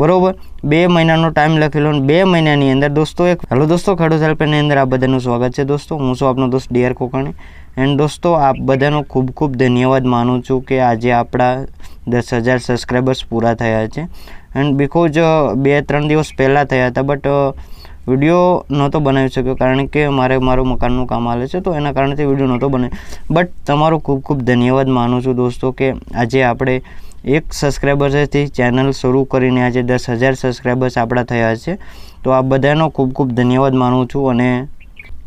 बरोबर 2 महिना નો ટાઈમ લેખેલો અને 2 મહિના ની અંદર દોસ્તો એક हेलो દોસ્તો ખડો થલ પે ની અંદર આપ બધા નું સ્વાગત છે દોસ્તો હું છું આપનો દોસ્ત डियर કોકણે એન્ડ દોસ્તો આપ બધા નો ખૂબ ખૂબ ધન્યવાદ માનું છું કે આજે આપડા 10000 સબસ્ક્રાઇબર્સ પૂરા થયા છે એન્ડ બીકોઝ 2 3 દિવસ પહેલા થયા હતા બટ વિડિયો નો તો બનાવી શક્યો કારણ કે અમારે મારું મકાન નું કામ आले છે તો એના કારણેથી વિડિયો નો તો બને બટ તમારો ખૂબ ખૂબ ધન્યવાદ مانું છું દોસ્તો કે આજે આપણે એક સબસ્ક્રાઇબર થી ચેનલ શરૂ કરીને આજે 10000 સબસ્ક્રાઇબર્સ આપડા થયા છે તો આ બધાનો ખૂબ ખૂબ ધન્યવાદ مانું છું અને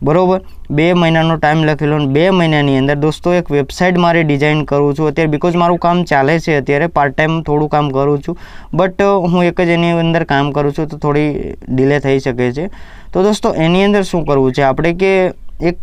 बरोबर 2 महिना નો ટાઈમ લખેલો અને 2 મહિનાની અંદર દોસ્તો એક વેબસાઈટ મારી ડિઝાઇન કરું છું અત્યારે બીકોઝ મારું કામ ચાલે છે અત્યારે પાર્ટ ટાઈમ થોડું કામ કરું છું બટ હું એક જ એની અંદર કામ કરું છું તો થોડી ડિલે થઈ શકે છે તો દોસ્તો એની અંદર શું કરું છે આપણે કે એક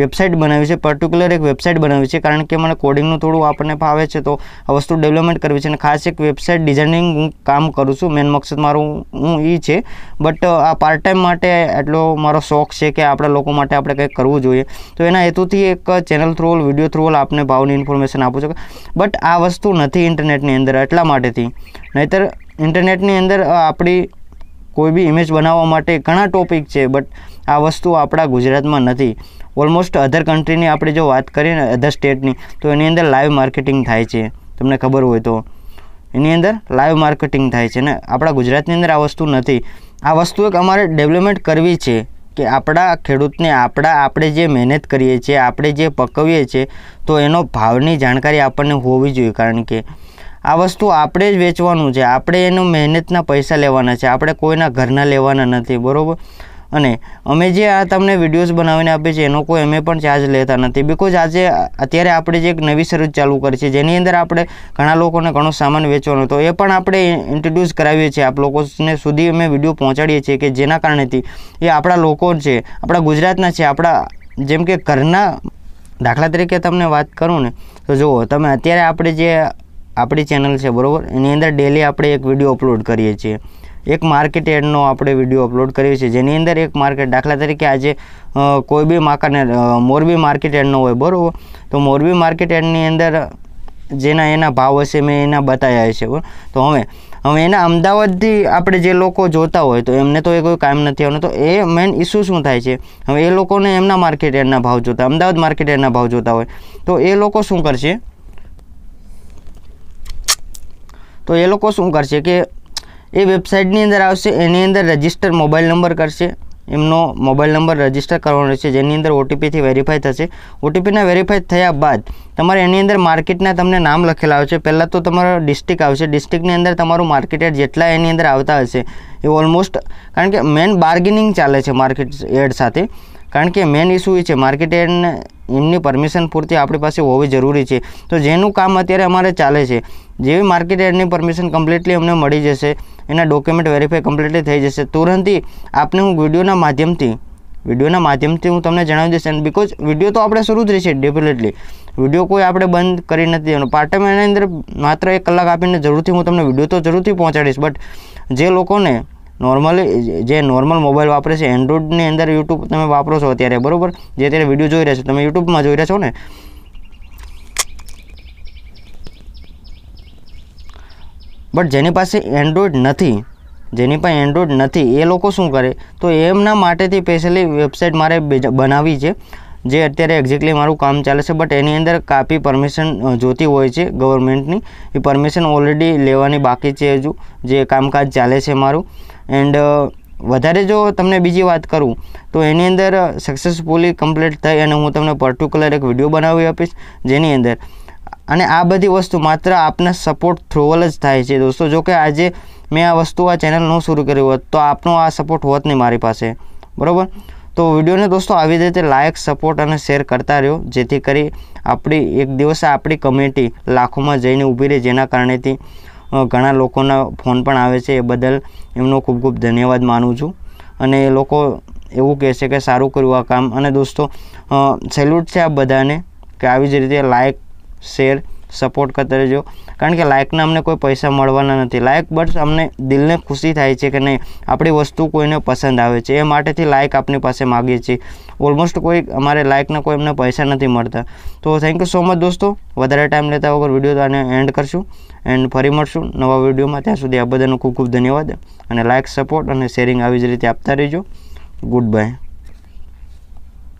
વેબસાઇટ બનાવી છે પર્ટીક્યુલર એક વેબસાઇટ બનાવી છે કારણ કે મને કોડિંગ નું થોડું આપણને આવડે છે તો આ વસ્તુ ડેવલપમેન્ટ કરું છું અને ખાસ એક વેબસાઇટ ડિઝાઇનિંગ કામ કરું છું મેન મકસદ મારું હું ઈ છે બટ આ પાર્ટ ટાઈમ માટે એટલે મારો શોખ છે કે આપણા લોકો માટે આપણે કઈ કરવું જોઈએ તો એના હેતુ થી એક channel through all video through all આપને બહુ ઇન્ફોર્મેશન આપું છું બટ આ વસ્તુ નથી ઇન્ટરનેટ ની અંદર એટલા માટે થી નહીતર ઇન્ટરનેટ ની અંદર આપણી કોઈ ભી ઈમેજ બનાવવા માટે ઘણા ટોપિક છે બટ આ વસ્તુ આપડા ગુજરાતમાં નથી ઓલમોસ્ટ અધર કન્ટ્રીની આપણે જો વાત કરીએ ને અધર સ્ટેટની તો એની અંદર લાઈવ માર્કેટિંગ થાય છે તમને ખબર હોય તો એની અંદર લાઈવ માર્કેટિંગ થાય છે ને આપડા ગુજરાતની અંદર આ વસ્તુ નથી આ વસ્તુ એક અમારે ડેવલપમેન્ટ કરવી છે કે આપડા ખેડૂતને આપડા આપણે જે મહેનત કરીએ છે આપણે જે પકવીએ છે તો એનો ભાવની જાણકારી આપણને હોવી જોઈએ કારણ કે આ વસ્તુ આપણે જ વેચવાનું છે આપણે એનો મહેનતનો પૈસા લેવાના છે આપણે કોઈના ઘરના લેવાના નથી બરોબર અને અમે જે આ તમને વિડીયોસ બનાવીને આપીએ છે એનો કોઈ અમે પણ ચાર્જ લેતા નથી બીકોઝ આજે અત્યારે આપણે જે એક નવી શરૂઆત ચાલુ કરી છે જેની અંદર આપણે ઘણા લોકોને ઘણો સામાન વેચવાનો તો એ પણ આપણે ઇન્ટ્રોડ્યુસ કરાવ્યું છે આપ લોકો સુધી અમે વિડીયો પહોંચાડીએ છીએ કે જેના કારણેથી એ આપણા લોકો છે આપડા ગુજરાતના છે આપડા જેમ કે ઘરના દાખલા તરીકે તમને વાત કરું ને તો જો તમે અત્યારે આપણે જે આપડી ચેનલ છે બરોબર એની અંદર ડેલી આપણે એક વિડિયો અપલોડ કરીએ છીએ એક માર્કેટ હેડનો આપણે વિડિયો અપલોડ કરીએ છીએ જેની અંદર એક માર્કેટ દાખલા તરીકે આજે કોઈ ભી માકાને મોરબી માર્કેટ હેડનો હોય બરોબર તો મોરબી માર્કેટ હેડની અંદર જેના એના ભાવ હશે મે એના બતાયા છે તો અમે અમે એના અમદાવાદથી આપણે જે લોકો જોતા હોય તો એમને તો એ કોઈ કામ નથી આવનું તો એ મેન ઇશ્યુ શું થાય છે અમે એ લોકોને એના માર્કેટ હેડના ભાવ જોતા અમદાવાદ માર્કેટ હેડના ભાવ જોતા હોય તો એ લોકો શું કરશે તો એ લોકો શું કરશે કે એ વેબસાઇટની અંદર આવશે એની અંદર રજિસ્ટર મોબાઈલ નંબર કરશે એમનો મોબાઈલ નંબર રજીસ્ટર કરવાનો છે જેની અંદર ઓટીપી થી વેરીફાઈ થશે ઓટીપી ના વેરીફાઈ થયા બાદ તમારા એની અંદર માર્કેટના તમને નામ લખેલા આવે છે પહેલા તો તમારો ડિસ્ટ્રિક્ટ આવશે ડિસ્ટ્રિક્ટ ની અંદર તમારો માર્કેટર જેટલા એની અંદર આવતા હશે ઈ ઓલમોસ્ટ કારણ કે મેન બાર્ગેનિંગ ચાલે છે માર્કેટ એડ સાથે કારણ કે મેન ઈશ્યુ ઈ છે માર્કેટર ની પરમિશન પૂરતી આપણી પાસે ઓવે જરૂરી છે તો જેનું કામ અત્યારે અમારે ચાલે છે જે માર્કેટર ની પરમિશન કમ્પ્લીટલી અમને મળી જશે એના ડોક્યુમેન્ટ વેરીફાઈ કમ્પ્લીટલી થઈ જશે તુરંતિ આપને હું વિડિયોના માધ્યમથી વિડિયોના માધ્યમથી હું તમને જણાવી દઉં છું બિકોઝ વિડિયો તો આપણે શરૂ જ છે ડેફિનેટલી વિડિયો કોઈ આપણે બંધ કરી નથી નો પાર્ટમાં એની અંદર માત્ર 1 કલાક આપનીને જરૂરથી હું તમને વિડિયો તો જરૂરથી પહોંચાડીશ બટ જે લોકો ને નોર્મલી જે નોર્મલ મોબાઈલ વાપરે છે Android ની અંદર YouTube તમે વાપરો છો અત્યારે બરોબર જે તમે વિડિયો જોઈ રહ્યા છો તમે YouTube માં જોઈ રહ્યા છો ને પણ જેની પાસે Android નથી જેની પાસે Android નથી એ લોકો શું કરે તો એના માટેથી સ્પેશિયલી વેબસાઈટ મારે બનાવી છે જે અત્યારે એક્ઝેક્ટલી મારું કામ ચાલે છે બટ એની અંદર કાપી પરમિશન જોતી હોય છે ગવર્નમેન્ટની એ પરમિશન ઓલરેડી લેવાની બાકી છે હજુ જે કામકાજ ચાલે છે મારું એન્ડ વધારે જો તમને બીજી વાત કરું તો એની અંદર સક્સેસફુલી કમ્પ્લીટ થાય અને હું તમને પાર્ટિક્યુલર એક વિડિયો બનાવી આપીશ જેની અંદર અને આ બધી વસ્તુ માત્ર આપને સપોર્ટ થ્રુઅલ જ થાય છે દોસ્તો જોકે આજે મેં આ વસ્તુ આ ચેનલ ન શરૂ કર્યું હોત તો આપનો આ સપોર્ટ હોત નહીં મારી પાસે બરાબર તો વિડીયોને દોસ્તો આવી રીતે લાયક સપોર્ટ અને શેર કરતા રહ્યો જેથી કરી આપણી એક દિવસ આપણી કમ્યુનિટી લાખોમાં જઈને ઊભી રહી જેના કારણેથી ઘણા લોકોના ફોન પણ આવે છે એ બદલ એમનો ખૂબ ખૂબ ધન્યવાદ માનું છું અને એ લોકો એવું કહેશે કે સારું કર્યું આ કામ અને દોસ્તો સેલ્યુટ છે આ બધાને કે આવી જ રીતે લાયક શેર સપોર્ટ કરતા રહેજો કારણ કે લાઈક નામને કોઈ પૈસા મળવાના નથી લાઈક બટસ અમને દિલને ખુશી થાય છે કે નઈ આપડી વસ્તુ કોઈને પસંદ આવે છે એ માટેથી લાઈક આપની પાસે માંગીએ છીએ ઓલમોસ્ટ કોઈ અમારે લાઈક ના કોઈ એમને પૈસા નથી મળતા તો થેન્ક યુ સો મચ દોસ્તો વધારે ટાઈમ લેતા હોગર વિડિયોને એન્ડ કરશુ એન્ડ ફરી મળશુ નવા વિડિયોમાં ત્યાં સુધી આ બધાનો ખૂબ ખૂબ ધન્યવાદ અને લાઈક સપોર્ટ અને શેરિંગ આવી જ રીતે આપતા રહેજો ગુડબાય